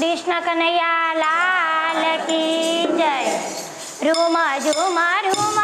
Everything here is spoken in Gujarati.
કૃષ્ણ કનૈયા લાલ કી જય. રૂમ ઝુમ રૂમ